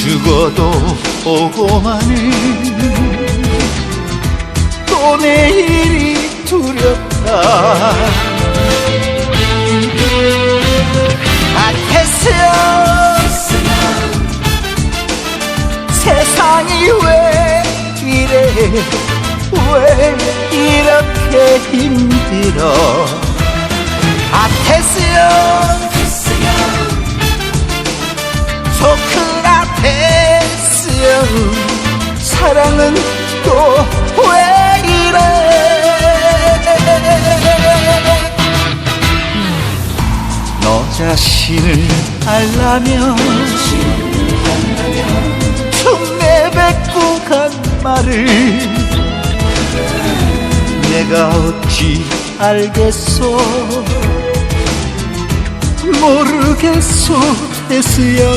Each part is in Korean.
죽어도 오고만은 또 내일이 두렵다. 아테스요 세상이 왜 이래? 왜 이렇게 힘들어? 아테스요 또 왜 이래? 너 자신을 알라면 좀 내뱉고 간 말을 내가 어찌 알겠소? 모르겠소 태수영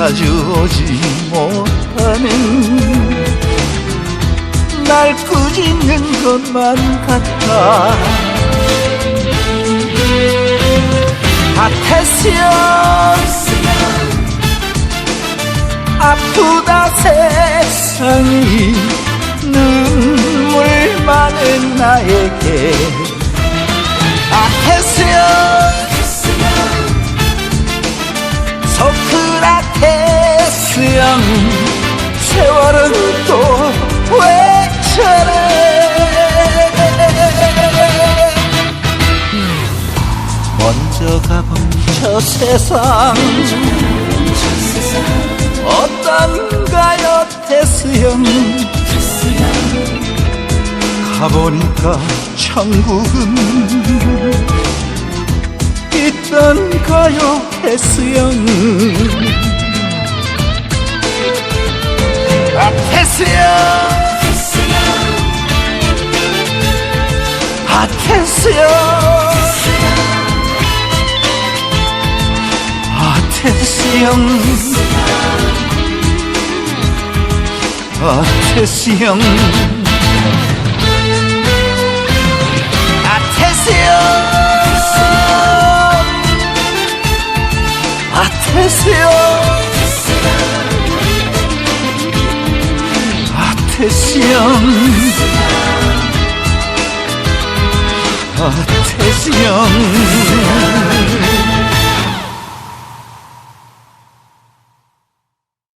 자주 오지 못하는 날 꾸짖는 것만 같아. 아테시오 아프다 세상이 눈물 많은 나에게. 아테시오 소크 형 세월은 또왜 저래 먼저 가본 저 세상 어떤가요? 형 가보니까 천국은 있던가요? 형 테스 형 아, 테스 형 아테스요 아테스요 아테스요